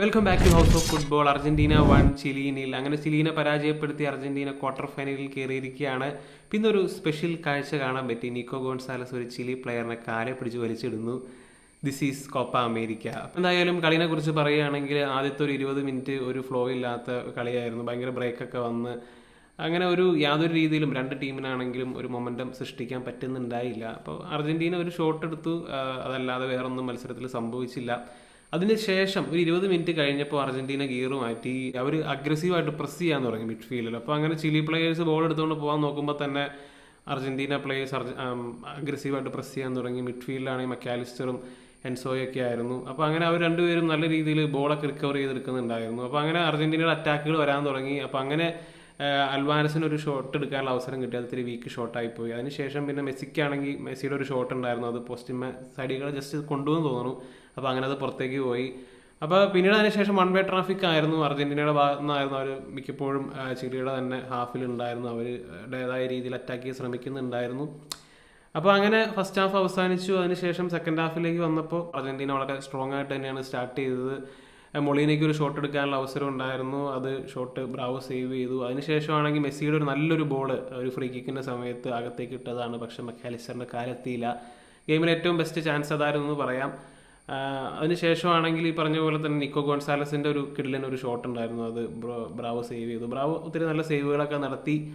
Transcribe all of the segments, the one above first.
Welcome back to house of football Argentina one ചിലീനിൽ അങ്ങനെ ചിലീനെ പരാജയപ്പെടുത്തി അർജന്റീന ക്വാർട്ടർ ഫൈനലിൽ കയറിയിരിക്കുകയാണ്. പിന്നെ ഒരു സ്പെഷ്യൽ കാഴ്ച കാണാൻ പറ്റി. നിക്കോ ഗോൺസാലസ് ഒരു ചിലി പ്ലെയറിനെ കാലെ പിടിച്ച് വലിച്ചിടുന്നു. ദിസ് ഈസ് കോപ്പ അമേരിക്ക എന്തായാലും കളിനെ കുറിച്ച് പറയുകയാണെങ്കിൽ ആദ്യത്തെ ഒരു ഇരുപത് മിനിറ്റ് ഒരു ഫ്ലോ ഇല്ലാത്ത കളിയായിരുന്നു. ഭയങ്കര ബ്രേക്കൊക്കെ വന്ന് അങ്ങനെ ഒരു യാതൊരു രീതിയിലും രണ്ട് ടീമിനാണെങ്കിലും ഒരു മൊമെന്റം സൃഷ്ടിക്കാൻ പറ്റുന്നുണ്ടായില്ല. അപ്പോൾ അർജന്റീന ഒരു ഷോട്ട് എടുത്തു. അതല്ലാതെ വേറൊന്നും മത്സരത്തിൽ സംഭവിച്ചില്ല. അതിനുശേഷം ഒരു ഇരുപത് മിനിറ്റ് കഴിഞ്ഞപ്പോൾ അർജന്റീന ഗിയർ മാറ്റി. അവർ അഗ്രസീവായിട്ട് പ്രസ് ചെയ്യാൻ തുടങ്ങി മിഡ്ഫീൽഡിൽ അപ്പോൾ അങ്ങനെ ചിലി പ്ലേയേഴ്സ് ബോൾ എടുത്തുകൊണ്ട് പോകാൻ നോക്കുമ്പോൾ തന്നെ അർജന്റീന പ്ലേയേഴ്സ് അഗ്രസീവായിട്ട് പ്രസ് ചെയ്യാൻ തുടങ്ങി. മിഡ്ഫീൽഡിലാണെങ്കിൽ മക്കാലിസ്റ്ററും എൻസോയൊക്കെ ആയിരുന്നു. അപ്പോൾ അങ്ങനെ അവർ രണ്ടുപേരും നല്ല രീതിയിൽ ബോളൊക്കെ റിക്കവർ ചെയ്തെടുക്കുന്നുണ്ടായിരുന്നു. അപ്പോൾ അങ്ങനെ അർജന്റീനയുടെ അറ്റാക്കുകൾ വരാൻ തുടങ്ങി. അപ്പോൾ അങ്ങനെ അൽവാരസിന് ഒരു ഷോട്ട് എടുക്കാനുള്ള അവസരം കിട്ടി അത് ഇത്തിരി വീക്ക് ഷോട്ടായി പോയി. അതിനുശേഷം പിന്നെ മെസ്സിക്കാണെങ്കിൽ മെസ്സിയുടെ ഒരു ഷോട്ട് ഉണ്ടായിരുന്നു. അത് പോസ്റ്റിമ സൈഡികൾ ജസ്റ്റ് കൊണ്ടുവന്ന് തോന്നുന്നു. അപ്പോൾ അങ്ങനെ അത് പുറത്തേക്ക് പോയി. അപ്പോൾ പിന്നീട് അതിനുശേഷം വൺ വേ ട്രാഫിക് ആയിരുന്നു. അർജന്റീനയുടെ ഭാഗത്തു നിന്നായിരുന്നു അവർ മിക്കപ്പോഴും ചിലിയുടെ തന്നെ ഹാഫിൽ ഉണ്ടായിരുന്നു. അവരുടേതായ രീതിയിൽ അറ്റാക്ക് ചെയ്യാൻ ശ്രമിക്കുന്നുണ്ടായിരുന്നു. അപ്പോൾ അങ്ങനെ ഫസ്റ്റ് ഹാഫ് അവസാനിച്ചു. അതിനുശേഷം സെക്കൻഡ് ഹാഫിലേക്ക് വന്നപ്പോൾ അർജന്റീന വളരെ സ്ട്രോങ് ആയിട്ട് തന്നെയാണ് സ്റ്റാർട്ട് ചെയ്തത്. മൊളീനയ്ക്ക് ഒരു ഷോട്ട് എടുക്കാനുള്ള അവസരം ഉണ്ടായിരുന്നു. അത് ഷോട്ട് ബ്രാവോ സേവ് ചെയ്തു. അതിനുശേഷമാണെങ്കിൽ മെസ്സിയുടെ ഒരു നല്ലൊരു ബോൾ ഒരു ഫ്രീ കിക്കിന്റെ സമയത്ത് അകത്തേക്ക് ഇട്ടതാണ്. പക്ഷെ മെക്കാലിസ്റ്ററിന്റെ കാലെത്തിയില്ല. ഗെയിമിൽ ഏറ്റവും ബെസ്റ്റ് ചാൻസ് അതായിരുന്നു എന്ന് പറയാം അതിനുശേഷമാണെങ്കിൽ ഈ പറഞ്ഞ പോലെ തന്നെ നിക്കോ ഗോൺസാലസിന്റെ ഒരു കിഡിലിന് ഒരു ഷോട്ട് ഉണ്ടായിരുന്നു. അത് ബ്രോ- ബ്രാവോ സേവ് ചെയ്തു. ബ്രാവോ ഒത്തിരി നല്ല സേവുകളൊക്കെ നടത്തി.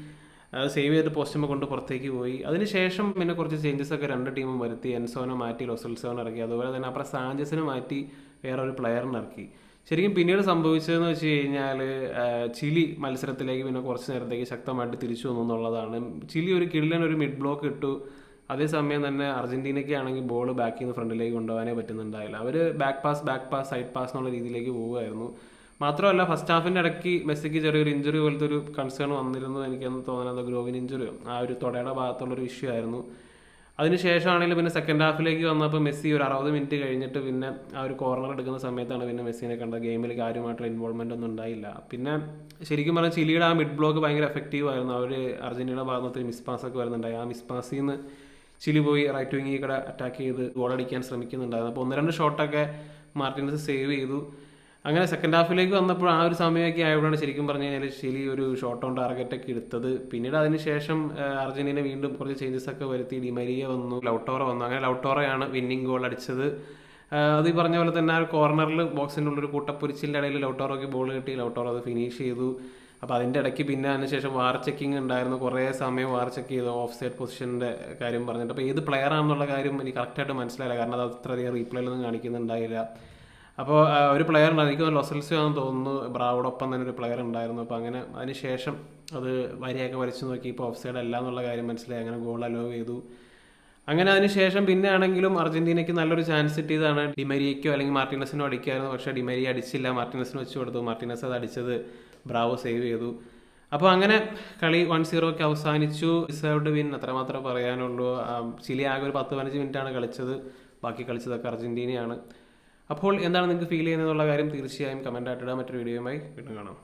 അത് സേവ് ചെയ്ത് പോസ്റ്റുമ്മ കൊണ്ട് പുറത്തേക്ക് പോയി. അതിനുശേഷം പിന്നെ കുറച്ച് ചേഞ്ചസ് ഒക്കെ രണ്ട് ടീമും വരുത്തി. എൻസോനെ മാറ്റി ലൊസൽസോനെ ഇറക്കി. അതുപോലെ തന്നെ അപ്പുറം സാഞ്ചസിനെ മാറ്റി വേറൊരു ഒരു പ്ലെയറിനെ ഇറക്കി. ശരിക്കും പിന്നീട് സംഭവിച്ചതെന്ന് വെച്ച് കഴിഞ്ഞാൽ ചിലി മത്സരത്തിലേക്ക് പിന്നെ കുറച്ച് നേരത്തേക്ക് ശക്തമായിട്ട് തിരിച്ചു വന്നു എന്നുള്ളതാണ്. ചിലി ഒരു കിള്ളൻ ഒരു മിഡ് ബ്ലോക്ക് ഇട്ടു. അതേസമയം തന്നെ അർജന്റീനയ്ക്ക് ആണെങ്കിൽ ബോൾ ബാക്കിൽ നിന്ന് ഫ്രണ്ടിലേക്ക് കൊണ്ടുപോകാനേ പറ്റുന്നുണ്ടായില്ല. അവർ back pass back pass side pass എന്നുള്ള രീതിയിലേക്ക് പോവുമായിരുന്നു മാത്രമല്ല ഫസ്റ്റ് ഹാഫിന്റെ ഇടയ്ക്ക് മെസ്സിക്ക് ചെറിയൊരു ഇഞ്ചുറി പോലത്തെ ഒരു കൺസേൺ വന്നിരുന്നു. എനിക്കൊന്ന് തോന്നുന്നത് ഗ്രോവിൻ ഇഞ്ചുറിയോ ആ ഒരു തുടയുടെ ഭാഗത്തുള്ളൊരു ഇഷ്യൂ ആയിരുന്നു. അതിനുശേഷമാണെങ്കിലും പിന്നെ സെക്കൻഡ് ഹാഫിലേക്ക് വന്നപ്പോൾ മെസ്സി ഒരു അറുപത് മിനിറ്റ് കഴിഞ്ഞിട്ട് പിന്നെ ആ ഒരു കോർണർ എടുക്കുന്ന സമയത്താണ് പിന്നെ മെസ്സിനെ കണ്ടത്. ഗെയിമിൽ കാര്യമായിട്ടുള്ള ഇൻവോൾവ്മെന്റ് ഒന്നും ഉണ്ടായില്ല. പിന്നെ ശരിക്കും പറഞ്ഞാൽ ചിലിയുടെ ആ മിഡ് ബ്ലോക്ക് ഭയങ്കര എഫക്റ്റീവ് ആയിരുന്നു. അവർ അർജന്റീനയുടെ ഭാഗത്ത് മിസ് പാസ് ഒക്കെ വരുന്നുണ്ടായി. ആ മിസ് പാസിൽ നിന്ന് ചിലി പോയി റൈറ്റ് വിങ്ങിൽ കൂടെ അറ്റാക്ക് ചെയ്ത് ഗോൾ അടിക്കാൻ ശ്രമിക്കുന്നുണ്ടായിരുന്നു. അപ്പോൾ ഒന്ന് രണ്ട് ഷോട്ടൊക്കെ മാർട്ടിനസ് സേവ് ചെയ്തു. അങ്ങനെ സെക്കൻഡ് ഹാഫിലേക്ക് വന്നപ്പോൾ ആ ഒരു സമയമൊക്കെ ആയപ്പോഴാണ് ശരിക്കും പറഞ്ഞു കഴിഞ്ഞാൽ ചിലി ഒരു ഷോട്ട് ഓൺ ടാർഗറ്റ് ഒക്കെ എടുത്തത്. പിന്നീട് അതിനുശേഷം ശേഷം അർജന്റീന വീണ്ടും കുറച്ച് ചേഞ്ചസ് ഒക്കെ വരുത്തി. ഡിമരിയ വന്നു ലൗട്ടോറ വന്നു. അങ്ങനെ ലൗട്ടോറയാണ് വിന്നിംഗ് ഗോൾ അടിച്ചത്. അത് ഈ പറഞ്ഞ പോലെ തന്നെ ആ കോർണറിൽ ബോക്സിന്റെ ഉള്ളൊരു കൂട്ടപ്പൊരിച്ചിന്റെ ഇടയിൽ ലൗട്ടോറോക്ക് ബോൾ കിട്ടി. ലൗട്ടോറോ അത് ഫിനിഷ് ചെയ്തു. അപ്പോൾ അതിന്റെ ഇടയ്ക്ക് പിന്നെ അതിനുശേഷം വാർ ചെക്കിംഗ് ഉണ്ടായിരുന്നു. കുറേ സമയം വാർ ചെക്ക് ചെയ്തു. ഓഫ് സൈഡ് പൊസിഷന്റെ കാര്യം പറഞ്ഞിട്ട്. അപ്പോൾ ഏത് പ്ലെയർ ആണെന്നുള്ള കാര്യം എനിക്ക് കറക്റ്റായിട്ട് മനസ്സിലായില്ല. കാരണം അത് അത്രയധികം റീപ്ലേയിലൊന്നും കാണിക്കുന്നുണ്ടായില്ല. അപ്പോൾ ഒരു പ്ലെയർ ഉണ്ടായിരുന്നു എനിക്ക് ലൊസൽസ് ആണെന്ന് തോന്നുന്നു. ബ്രാവോടൊപ്പം തന്നെ ഒരു പ്ലെയർ ഉണ്ടായിരുന്നു. അപ്പോൾ അങ്ങനെ അതിന് ശേഷം അത് വരിയൊക്കെ വരച്ച് നോക്കി. ഇപ്പോൾ ഓഫ് സൈഡ് അല്ല എന്നുള്ള കാര്യം മനസ്സിലായി. അങ്ങനെ ഗോൾ അലോ ചെയ്തു. അങ്ങനെ അതിനുശേഷം പിന്നെ ആണെങ്കിലും അർജന്റീനയ്ക്ക് നല്ലൊരു ചാൻസ് കിട്ടിയതാണ്. ഡിമരിയയ്ക്കോ അല്ലെങ്കിൽ മാർട്ടിനസിനോ അടിക്കായിരുന്നു. പക്ഷേ ഡിമരിയ അടിച്ചില്ല. മാർട്ടിനസിന് വെച്ച് കൊടുത്തു. മാർട്ടിനസ് അത് അടിച്ചത് ബ്രാവോ സേവ് ചെയ്തു. അപ്പോൾ അങ്ങനെ കളി വൺ സീറോയ്ക്ക് അവസാനിച്ചു. ഡിസേർവ്ഡ് വിൻ അത്രമാത്രമേ പറയാനുള്ളൂ. ചിലി ആകെ ഒരു പത്ത് പതിനഞ്ച് മിനിറ്റാണ് കളിച്ചത്. ബാക്കി കളിച്ചതൊക്കെ അർജന്റീനയാണ്. അപ്പോൾ എന്താണ് നിങ്ങൾക്ക് ഫീൽ ചെയ്യുന്നതെന്നുള്ള കാര്യം തീർച്ചയായും കമന്റ് ആയിട്ടിടാൻ മറ്റൊരു വീഡിയോയുമായി വീണ്ടും കാണാം.